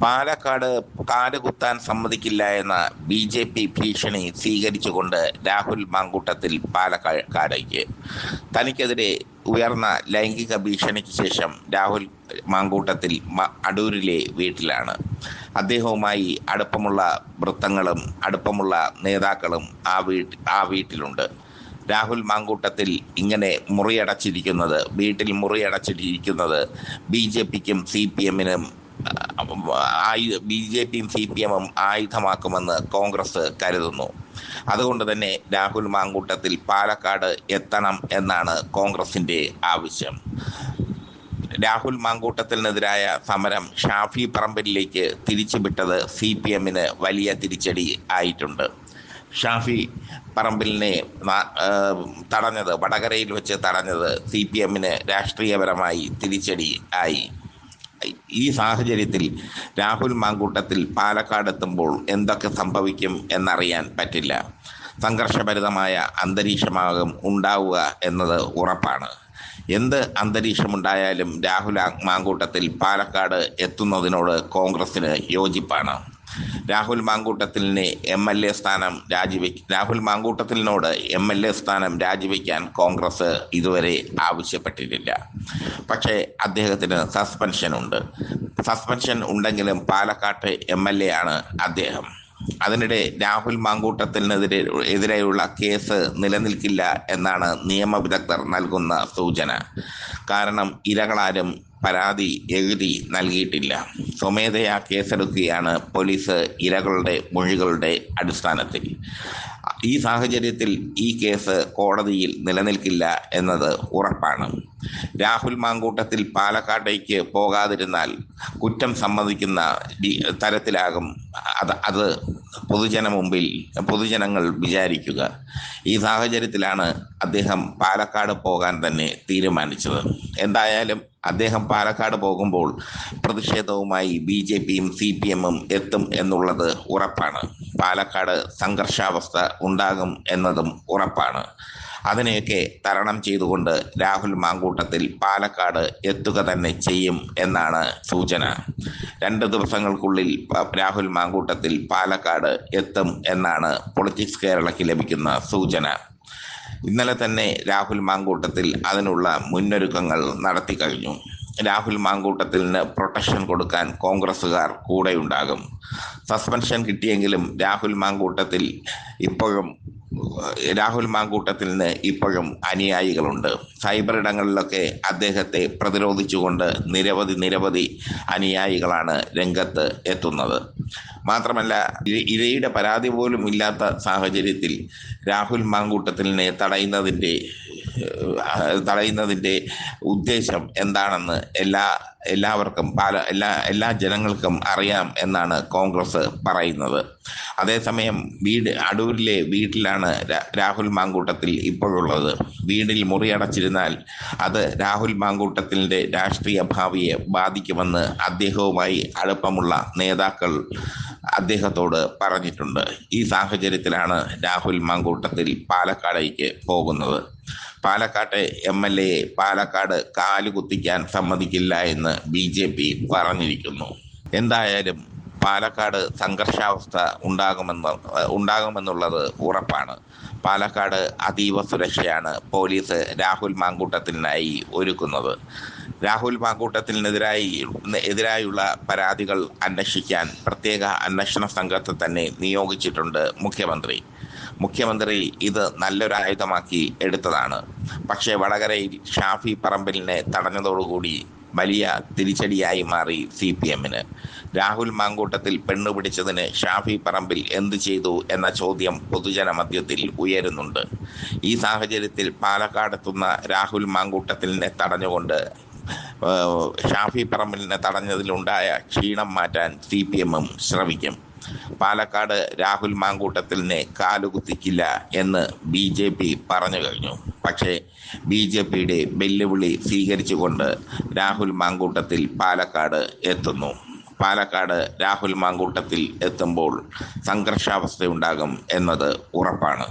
പാലക്കാട് കാലുകുത്താൻ സമ്മതിക്കില്ല എന്ന B J P ഭീഷണി സ്വീകരിച്ചുകൊണ്ട് രാഹുൽ മാങ്കൂട്ടത്തിൽ പാലക്കാടേക്ക്. തനിക്കെതിരെ ഉയർന്ന ലൈംഗിക ഭീഷണിക്ക് ശേഷം രാഹുൽ മാങ്കൂട്ടത്തിൽ അടൂരിലെ വീട്ടിലാണ്. അദ്ദേഹവുമായി അടുപ്പമുള്ള വൃത്തങ്ങളും അടുപ്പമുള്ള നേതാക്കളും ആ വീട്ട് ആ വീട്ടിലുണ്ട്. രാഹുൽ മാങ്കൂട്ടത്തിൽ ഇങ്ങനെ മുറിയടച്ചിരിക്കുന്നത് വീട്ടിൽ മുറിയടച്ചിരിക്കുന്നത് ബി ജെ പിക്കും സി പി എമ്മിനും ബി ജെ പിയും സി പി എമ്മും ആയുധമാക്കുമെന്ന് കോൺഗ്രസ് കരുതുന്നു. അതുകൊണ്ട് തന്നെ രാഹുൽ മാങ്കൂട്ടത്തിൽ പാലക്കാട് എത്തണം എന്നാണ് കോൺഗ്രസിന്റെ ആവശ്യം. രാഹുൽ മാങ്കൂട്ടത്തിനെതിരായ സമരം ഷാഫി പറമ്പലിലേക്ക് തിരിച്ചുവിട്ടത് സി പി എമ്മിന് വലിയ തിരിച്ചടി ആയിട്ടുണ്ട്. ഷാഫി പറമ്പിലിനെ തടഞ്ഞത് വടകരയിൽ വെച്ച് തടഞ്ഞത് സി പി എമ്മിന് രാഷ്ട്രീയപരമായി തിരിച്ചടി ആയി. ഈ സാഹചര്യത്തിൽ രാഹുൽ മാങ്കൂട്ടത്തിൽ പാലക്കാട് എത്തുമ്പോൾ എന്തൊക്കെ സംഭവിക്കും എന്നറിയാൻ പറ്റില്ല. സംഘർഷഭരിതമായ അന്തരീക്ഷമാകും ഉണ്ടാവുക എന്നത് ഉറപ്പാണ്. എന്ത് അന്തരീക്ഷമുണ്ടായാലും രാഹുൽ മാങ്കൂട്ടത്തിൽ പാലക്കാട് എത്തുന്നതിനോട് കോൺഗ്രസിന് യോജിപ്പാണ്. രാഹുൽ മാങ്കൂട്ടത്തിലിന് എം എൽ എ സ്ഥാനം രാജിവെക്ക രാഹുൽ മാങ്കൂട്ടത്തിലിനോട് എം എൽ എ സ്ഥാനം രാജിവെക്കാൻ കോൺഗ്രസ് ഇതുവരെ ആവശ്യപ്പെട്ടിട്ടില്ല. പക്ഷേ അദ്ദേഹത്തിന് സസ്പെൻഷൻ ഉണ്ട്. സസ്പെൻഷൻ ഉണ്ടെങ്കിലും പാലക്കാട്ട് എം എൽ എ ആണ് അദ്ദേഹം. അതിനിടെ രാഹുൽ മാങ്കൂട്ടത്തിനെതിരെ എതിരെയുള്ള കേസ് നിലനിൽക്കില്ല എന്നാണ് നിയമവിദഗ്ധർ നൽകുന്ന സൂചന. കാരണം ഇരകളാരും പരാതി എഴുതി നൽകിയിട്ടില്ല. സ്വമേധയാ കേസെടുക്കുകയാണ് പോലീസ് ഇരകളുടെ മൊഴികളുടെ അടിസ്ഥാനത്തിൽ. ഈ സാഹചര്യത്തിൽ ഈ കേസ് കോടതിയിൽ നിലനിൽക്കില്ല എന്നത് ഉറപ്പാണ്. രാഹുൽ മാങ്കൂട്ടത്തിൽ പാലക്കാട്ടേക്ക് പോകാതിരുന്നാൽ കുറ്റം സമ്മതിക്കുന്ന തരത്തിലാകും അത് അത് പൊതുജന മുമ്പിൽ പൊതുജനങ്ങൾ വിചാരിക്കുക. ഈ സാഹചര്യത്തിലാണ് അദ്ദേഹം പാലക്കാട് പോകാൻ തന്നെ തീരുമാനിച്ചത്. എന്തായാലും അദ്ദേഹം പാലക്കാട് പോകുമ്പോൾ പ്രതിഷേധവുമായി ബി ജെ പിയും സി പി എമ്മും എത്തും എന്നുള്ളത് ഉറപ്പാണ്. പാലക്കാട് സംഘർഷാവസ്ഥ ഉണ്ടാകും എന്നതും ഉറപ്പാണ്. അതിനെയൊക്കെ തരണം ചെയ്തുകൊണ്ട് രാഹുൽ മാങ്കൂട്ടത്തിൽ പാലക്കാട് എത്തുക തന്നെ ചെയ്യും എന്നാണ് സൂചന. രണ്ട് ദിവസങ്ങൾക്കുള്ളിൽ രാഹുൽ മാങ്കൂട്ടത്തിൽ പാലക്കാട് എത്തും എന്നാണ് പൊളിറ്റിക്സ് കേരളയ്ക്ക് ലഭിക്കുന്ന സൂചന. ഇന്നലെ തന്നെ രാഹുൽ മാങ്കൂട്ടത്തിൽ അതിനുള്ള മുന്നൊരുക്കങ്ങൾ നടത്തി കഴിഞ്ഞു. രാഹുൽ മാങ്കൂട്ടത്തിന് പ്രൊട്ടക്ഷൻ കൊടുക്കാൻ കോൺഗ്രസ്സുകാർ കൂടെയുണ്ടാകും. സസ്പെൻഷൻ കിട്ടിയെങ്കിലും രാഹുൽ മാങ്കൂട്ടത്തിൽ ഇപ്പോഴും ഏഹ്, മാങ്കൂട്ടത്തിൽ നിന്ന് ഇപ്പോഴും അനുയായികളുണ്ട്. സൈബർ ഇടങ്ങളിലൊക്കെ അദ്ദേഹത്തെ പ്രതിരോധിച്ചുകൊണ്ട് നിരവധി നിരവധി അനുയായികളാണ് രംഗത്ത് എത്തുന്നത്. മാത്രമല്ല ഇര- ഇരയുടെ പരാതി പോലും ഇല്ലാത്ത സാഹചര്യത്തിൽ രാഹുൽ മാങ്കൂട്ടത്തിനെ തടയുന്നതിന്റെ തടയുന്നതിന്റെ ഉദ്ദേശം എന്താണെന്ന് എല്ലാ എല്ലാവർക്കും പാല എല്ലാ എല്ലാ ജനങ്ങൾക്കും അറിയാം എന്നാണ് കോൺഗ്രസ് പറയുന്നത്. അതേസമയം വീട് അടൂരിലെ വീട്ടിലാണ് രാഹുൽ മാങ്കൂട്ടത്തിൽ ഇപ്പോഴുള്ളത്. വീടിൽ മുറിയടച്ചിരുന്നാൽ അത് രാഹുൽ മാങ്കൂട്ടത്തിന്റെ രാഷ്ട്രീയ ഭാവിയെ ബാധിക്കുമെന്ന് അദ്ദേഹവുമായി അടുപ്പമുള്ള നേതാക്കൾ അദ്ദേഹത്തോട് പറഞ്ഞിട്ടുണ്ട്. ഈ സാഹചര്യത്തിലാണ് രാഹുൽ മങ്കൂട്ടത്തിൽ പാലക്കാടേക്ക് പോകുന്നത്. പാലക്കാട്ടെ എം എൽ എ പാലക്കാട് കാലുകുത്തിക്കാൻ സമ്മതിക്കില്ല എന്ന് ബി ജെ പി പറഞ്ഞിരിക്കുന്നു. എന്തായാലും പാലക്കാട് സംഘർഷാവസ്ഥ ഉണ്ടാകുമെന്ന് ഉണ്ടാകുമെന്നുള്ളത് ഉറപ്പാണ്. പാലക്കാട് അതീവ സുരക്ഷയാണ് പോലീസ് രാഹുൽ മാങ്കൂട്ടത്തിനായി ഒരുക്കുന്നത്. രാഹുൽ മാങ്കൂട്ടത്തിനെതിരായി എതിരായുള്ള പരാതികൾ അന്വേഷിക്കാൻ പ്രത്യേക അന്വേഷണ സംഘത്തെ തന്നെ നിയോഗിച്ചിട്ടുണ്ട് മുഖ്യമന്ത്രി. മുഖ്യമന്ത്രി ഇത് നല്ലൊരു ആയുധമാക്കി എടുത്തതാണ്. പക്ഷേ വടകരയിൽ ഷാഫി പറമ്പലിനെ തടഞ്ഞതോടുകൂടി വലിയ തിരിച്ചടിയായി മാറി സി പി എമ്മിന് രാഹുൽ മാങ്കൂട്ടത്തിൽ പെണ്ണുപിടിച്ചതിന് ഷാഫി പറമ്പിൽ എന്തു ചെയ്തു എന്ന ചോദ്യം പൊതുജന മധ്യത്തിൽ ഉയരുന്നുണ്ട്. ഈ സാഹചര്യത്തിൽ പാലക്കാടെത്തുന്ന രാഹുൽ മാങ്കൂട്ടത്തിനെ തടഞ്ഞുകൊണ്ട് ഷാഫി പറമ്പിലിനെ തടഞ്ഞതിലുണ്ടായ ക്ഷീണം മാറ്റാൻ സി പി എമ്മും ശ്രമിക്കും. പാലക്കാട് രാഹുൽ മാങ്കൂട്ടത്തിലിനെ കാലുകുത്തിക്കില്ല എന്ന് ബി ജെ പി പറഞ്ഞു കഴിഞ്ഞു. പക്ഷേ ബി ജെ പിയുടെ വെല്ലുവിളി സ്വീകരിച്ചുകൊണ്ട് രാഹുൽ മാങ്കൂട്ടത്തിൽ പാലക്കാട് എത്തുന്നു. പാലക്കാട് രാഹുൽ മാങ്കൂട്ടത്തിൽ എത്തുമ്പോൾ സംഘർഷാവസ്ഥയുണ്ടാകും എന്നത് ഉറപ്പാണ്.